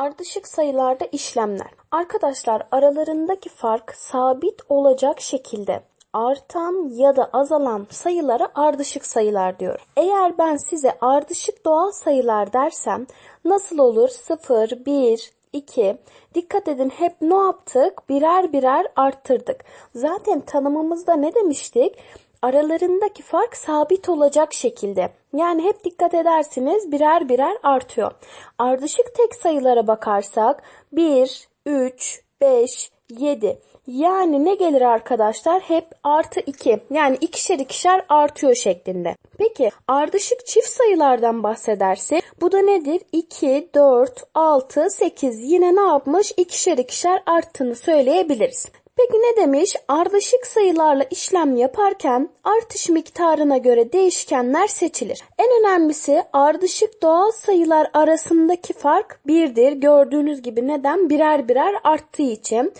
Ardışık sayılarda işlemler. Arkadaşlar aralarındaki fark sabit olacak şekilde artan ya da azalan sayılara ardışık sayılar diyor. Eğer ben size ardışık doğal sayılar dersem nasıl olur? 0, 1, 2. Dikkat edin hep ne yaptık? Birer birer arttırdık. Zaten tanımımızda ne demiştik? Aralarındaki fark sabit olacak şekilde. Yani hep dikkat edersiniz birer birer artıyor. Ardışık tek sayılara bakarsak 1, 3, 5, 7. Yani ne gelir arkadaşlar? Hep artı 2. Yani ikişer ikişer artıyor şeklinde. Peki ardışık çift sayılardan bahsedersek bu da nedir? 2, 4, 6, 8 yine ne yapmış? İkişer ikişer arttığını söyleyebiliriz. Peki ne demiş? Ardışık sayılarla işlem yaparken artış miktarına göre değişkenler seçilir. En önemlisi ardışık doğal sayılar arasındaki fark birdir. Gördüğünüz gibi neden? Birer birer arttığı için.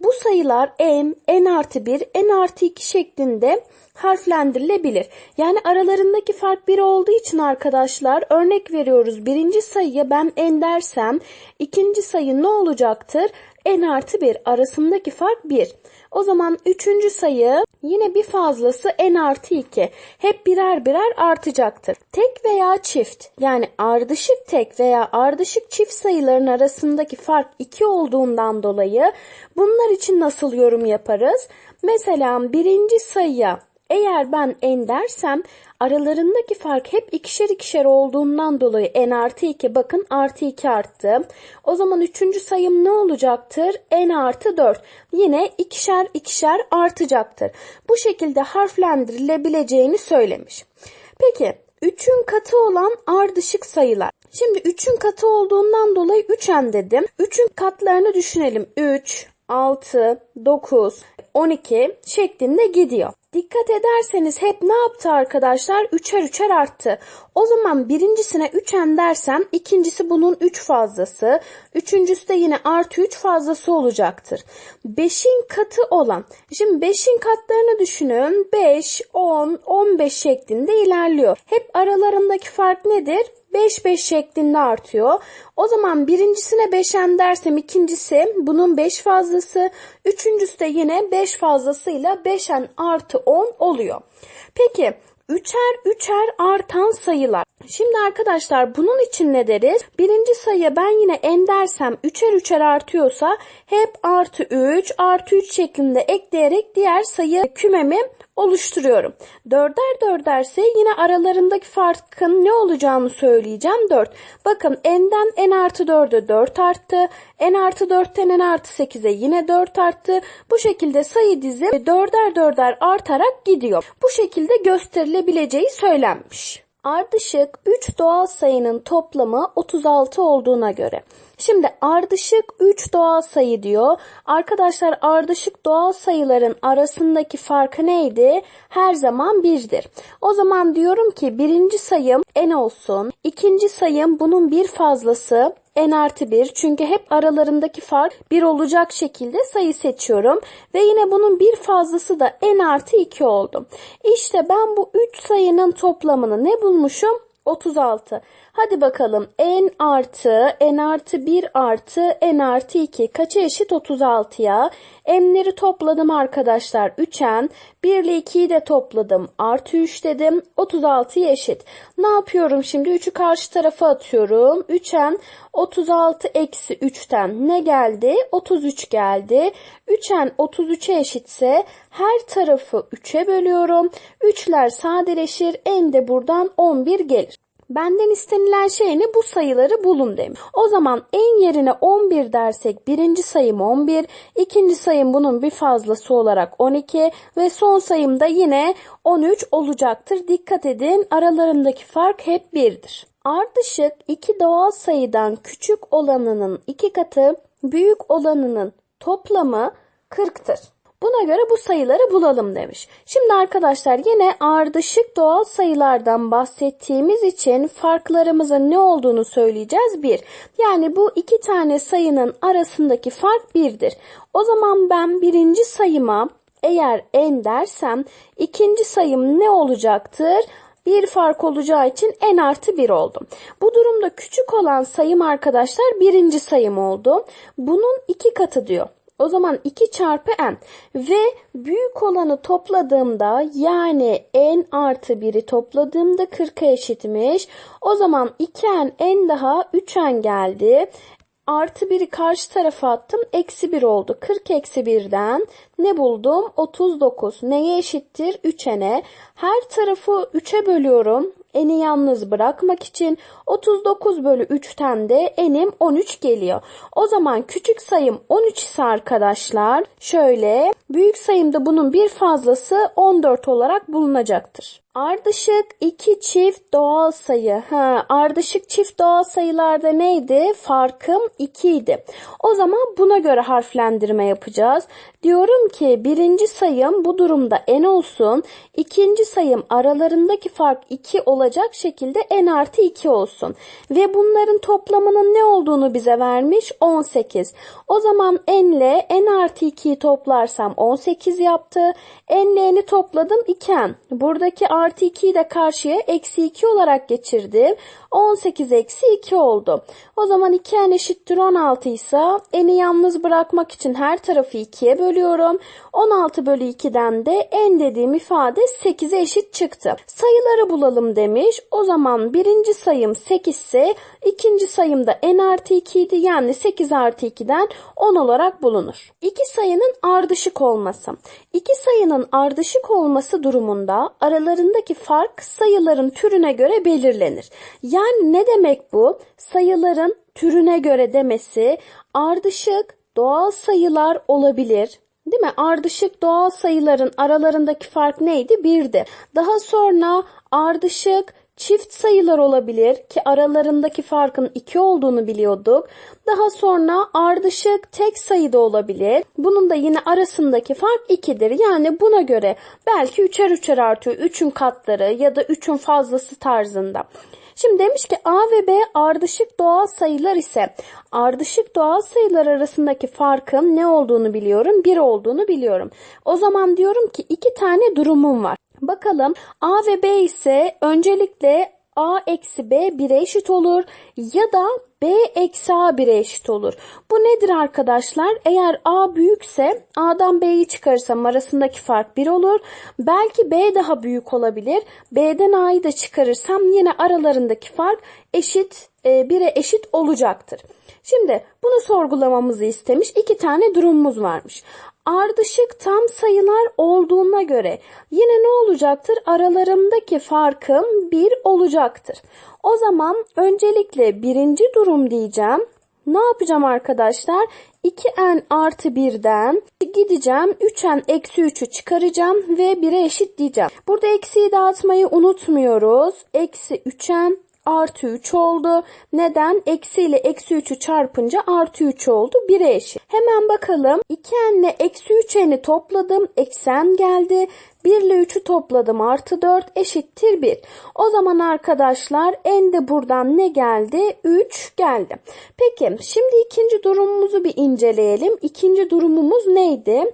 Bu sayılar n, n artı 1, n artı 2 şeklinde harflendirilebilir. Yani aralarındaki fark 1 olduğu için arkadaşlar örnek veriyoruz. Birinci sayıya ben n dersem ikinci sayı ne olacaktır? N artı 1 arasındaki fark 1. O zaman üçüncü sayı yine bir fazlası n artı 2. Hep birer birer artacaktır. Tek veya çift yani ardışık tek veya ardışık çift sayıların arasındaki fark 2 olduğundan dolayı bunlar için nasıl yorum yaparız? Mesela birinci sayıya eğer ben n dersem aralarındaki fark hep ikişer ikişer olduğundan dolayı n artı 2 bakın artı 2 arttı. O zaman üçüncü sayım ne olacaktır? n artı 4. Yine ikişer ikişer artacaktır. Bu şekilde harflendirilebileceğini söylemiş. Peki 3'ün katı olan ardışık sayılar. Şimdi 3'ün katı olduğundan dolayı 3n dedim. 3'ün katlarını düşünelim. 3, 6, 9, 12 şeklinde gidiyor. Dikkat ederseniz hep ne yaptı arkadaşlar? Üçer üçer arttı. O zaman birincisine 3n dersem ikincisi bunun 3 fazlası. Üçüncüsü de yine artı 3 fazlası olacaktır. 5'in katı olan. Şimdi 5'in katlarını düşünün. 5, 10, 15 şeklinde ilerliyor. Hep aralarındaki fark nedir? 5 5 şeklinde artıyor. O zaman birincisine 5'en dersem ikincisi bunun 5 fazlası. Üçüncüsü de yine 5 fazlasıyla 5'en artı 10 oluyor. Peki üçer üçer artan sayılar. Şimdi arkadaşlar bunun için ne deriz? Birinci sayıya ben yine n dersem üçer üçer artıyorsa hep artı 3 artı 3 şeklinde ekleyerek diğer sayı kümemi oluşturuyorum. Dörder dörderse yine aralarındaki farkın ne olacağını söyleyeceğim. 4. Bakın n'den n artı 4'e 4 arttı. n artı 4'ten n artı 8'e yine 4 arttı. Bu şekilde sayı dizi dörder dörder artarak gidiyor. Bu şekilde gösterilebileceği söylenmiş. Ardışık 3 doğal sayının toplamı 36 olduğuna göre. Şimdi ardışık 3 doğal sayı diyor. Arkadaşlar ardışık doğal sayıların arasındaki farkı neydi? Her zaman 1'dir. O zaman diyorum ki birinci sayım n olsun. ikinci sayım bunun bir fazlası n artı 1 çünkü hep aralarındaki fark 1 olacak şekilde sayı seçiyorum. Ve yine bunun bir fazlası da n artı 2 oldu. İşte ben bu 3 sayının toplamını ne bulmuşum? 36. Hadi bakalım n artı n artı 1 artı n artı 2 kaça eşit 36'ya? n'leri topladım arkadaşlar 3n. 1 ile 2'yi de topladım artı 3 dedim 36'ya eşit. Ne yapıyorum şimdi 3'ü karşı tarafa atıyorum. 3n 36 eksi 3'ten ne geldi? 33 geldi. 3n 33'e eşitse her tarafı 3'e bölüyorum. 3'ler sadeleşir. n de buradan 11 gelir. Benden istenilen şey ne? Bu sayıları bulun demiş. O zaman en yerine 11 dersek birinci sayım 11, ikinci sayım bunun bir fazlası olarak 12 ve son sayım da yine 13 olacaktır. Dikkat edin aralarındaki fark hep 1'dir. Ardışık iki doğal sayıdan küçük olanının iki katı büyük olanının toplamı 40'tır. Buna göre bu sayıları bulalım demiş. Şimdi arkadaşlar yine ardışık doğal sayılardan bahsettiğimiz için farklarımızın ne olduğunu söyleyeceğiz. 1. Yani bu iki tane sayının arasındaki fark 1'dir. O zaman ben birinci sayıma eğer n dersem ikinci sayım ne olacaktır? bir fark olacağı için n artı 1 oldu. Bu durumda küçük olan sayım arkadaşlar birinci sayım oldu. Bunun iki katı diyor. O zaman 2 çarpı n ve büyük olanı topladığımda yani n artı 1'i topladığımda 40'a eşitmiş. O zaman 2n n daha 3n geldi. Artı 1'i karşı tarafa attım. Eksi 1 oldu. 40 eksi 1'den ne buldum? 39. Neye eşittir? 3n'e. Her tarafı 3'e bölüyorum. N'i yalnız bırakmak için 39 bölü 3'ten de n'im 13 geliyor. O zaman küçük sayım 13 ise arkadaşlar şöyle büyük sayımda bunun bir fazlası 14 olarak bulunacaktır. Ardışık iki çift doğal sayı. Ha, ardışık çift doğal sayılarda neydi? Farkım 2 idi. O zaman buna göre harflendirme yapacağız. Diyorum ki birinci sayım bu durumda n olsun. İkinci sayım aralarındaki fark 2 olacak şekilde n artı 2 olsun. Ve bunların toplamının ne olduğunu bize vermiş? 18. O zaman n ile n artı 2'yi toplarsam 18 yaptı. n ile n'i topladım 2n. Buradaki artı 2'yi de karşıya eksi 2 olarak geçirdim. 18 eksi 2 oldu. O zaman 2n eşittir 16 ise n'i yalnız bırakmak için her tarafı 2'ye bölüyorum. 16 bölü 2'den de n dediğim ifade 8'e eşit çıktı. Sayıları bulalım demiş. O zaman birinci sayım 8 ise ikinci sayım da n artı 2 idi. Yani 8 artı 2'den 10 olarak bulunur. İki sayının ardışık olması. İki sayının ardışık olması durumunda aralarındaki fark sayıların türüne göre belirlenir. Yani ne demek bu? Sayıların türüne göre demesi ardışık doğal sayılar olabilir. Değil mi? Ardışık doğal sayıların aralarındaki fark neydi? Birdi. Daha sonra ardışık çift sayılar olabilir ki aralarındaki farkın 2 olduğunu biliyorduk. Daha sonra ardışık tek sayı da olabilir. Bunun da yine arasındaki fark 2'dir. Yani buna göre belki 3'er 3'er artıyor. 3'ün katları ya da 3'ün fazlası tarzında. Şimdi demiş ki A ve B ardışık doğal sayılar ise ardışık doğal sayılar arasındaki farkın ne olduğunu biliyorum. 1 olduğunu biliyorum. O zaman diyorum ki iki tane durumum var. Bakalım A ve B ise öncelikle A eksi B 1'e eşit olur ya da B eksi A 1'e eşit olur. Bu nedir arkadaşlar? Eğer A büyükse A'dan B'yi çıkarırsam arasındaki fark 1 olur. Belki B daha büyük olabilir. B'den A'yı da çıkarırsam yine aralarındaki fark eşit 1'e eşit olacaktır. Şimdi bunu sorgulamamızı istemiş. İki tane durumumuz varmış. Ardışık tam sayılar olduğuna göre yine ne olacaktır? Aralarındaki farkım 1 olacaktır. O zaman öncelikle birinci durum diyeceğim. Ne yapacağım arkadaşlar? 2n artı 1'den gideceğim 3n eksi 3'ü çıkaracağım ve 1'e eşit diyeceğim. Burada eksiyi dağıtmayı unutmuyoruz. Eksi 3n artı 3 oldu. Neden? Eksi ile eksi 3'ü çarpınca artı 3 oldu. 1'e eşit. Hemen bakalım. 2n ile eksi 3n'i topladım. Eksen geldi. 1 ile 3'ü topladım artı 4 eşittir 1. O zaman arkadaşlar n de buradan ne geldi? 3 geldi. Peki şimdi ikinci durumumuzu bir inceleyelim. İkinci durumumuz neydi?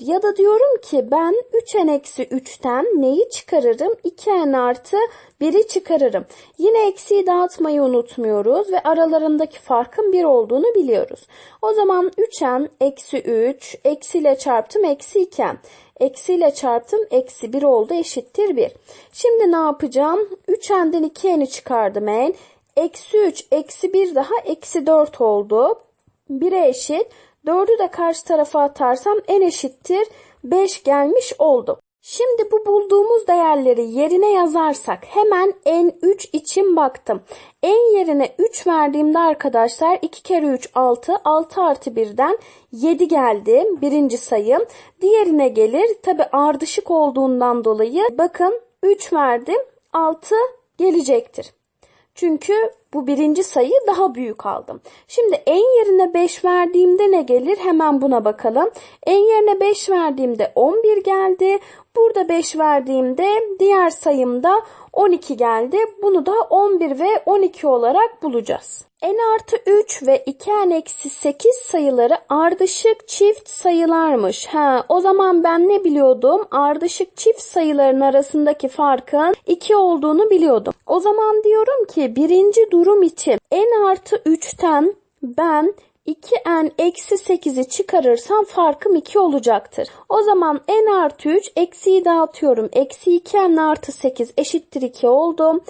Ya da diyorum ki ben 3n eksi 3'ten neyi çıkarırım? 2n artı 1'i çıkarırım. Yine eksiyi dağıtmayı unutmuyoruz ve aralarındaki farkın 1 olduğunu biliyoruz. O zaman 3n eksi 3 eksiyle çarptım eksi 2n. Eksiyle çarptım. Eksi 1 oldu eşittir 1. Şimdi ne yapacağım? 3n'den 2n'i çıkardım en. Eksi 3 eksi 1 daha eksi 4 oldu. 1'e eşit. 4'ü de karşı tarafa atarsam n eşittir 5 gelmiş oldu. Şimdi bu bulduğumuz değerleri yerine yazarsak hemen n3 için baktım. n yerine 3 verdiğimde arkadaşlar 2 kere 3 6, 6 artı 1'den 7 geldi birinci sayım. Diğerine gelir tabi ardışık olduğundan dolayı bakın 3 verdim 6 gelecektir. Çünkü Bu birinci sayıyı daha büyük aldım. Şimdi en yerine 5 verdiğimde ne gelir? Hemen buna bakalım. En yerine 5 verdiğimde 11 geldi. Burada 5 verdiğimde diğer sayımda 12 geldi. Bunu da 11 ve 12 olarak bulacağız. n artı 3 ve 2n eksi 8 sayıları ardışık çift sayılarmış. Ha, o zaman ben ne biliyordum? Ardışık çift sayıların arasındaki farkın 2 olduğunu biliyordum. O zaman diyorum ki birinci durum için n artı 3'ten ben 2n eksi 8'i çıkarırsam farkım 2 olacaktır. O zaman n artı 3 eksiyi dağıtıyorum. Eksi 2n artı 8 eşittir 2 oldu.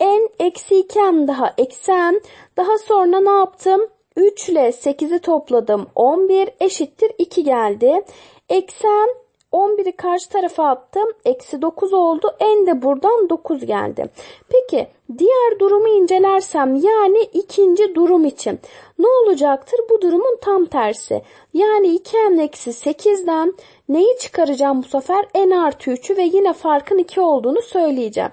n eksi 2n daha eksi n. Daha sonra ne yaptım? 3 ile 8'i topladım. 11 eşittir 2 geldi. Eksi n 11'i karşı tarafa attım. Eksi 9 oldu. En de buradan 9 geldi. Peki diğer durumu incelersem yani ikinci durum için ne olacaktır? Bu durumun tam tersi. Yani 2n eksi 8'den neyi çıkaracağım bu sefer? n artı 3'ü ve yine farkın 2 olduğunu söyleyeceğim.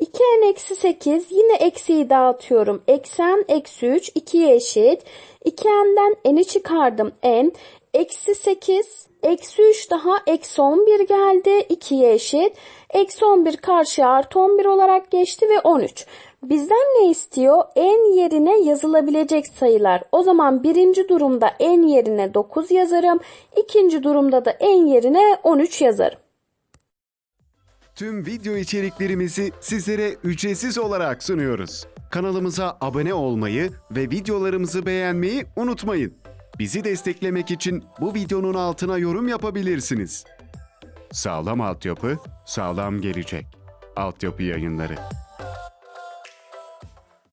2n eksi 8 yine eksiyi dağıtıyorum. Eksen eksi 3 2'ye eşit. 2n'den n'i çıkardım n. Eksi 8 eksi 3 daha eksi 11 geldi. 2'ye eşit. Eksi 11 karşıya artı 11 olarak geçti ve 13. Bizden ne istiyor? n yerine yazılabilecek sayılar. O zaman birinci durumda n yerine 9 yazarım. İkinci durumda da n yerine 13 yazarım. Tüm video içeriklerimizi sizlere ücretsiz olarak sunuyoruz. Kanalımıza abone olmayı ve videolarımızı beğenmeyi unutmayın. Bizi desteklemek için bu videonun altına yorum yapabilirsiniz. Sağlam altyapı, sağlam gelecek. Altyapı yayınları.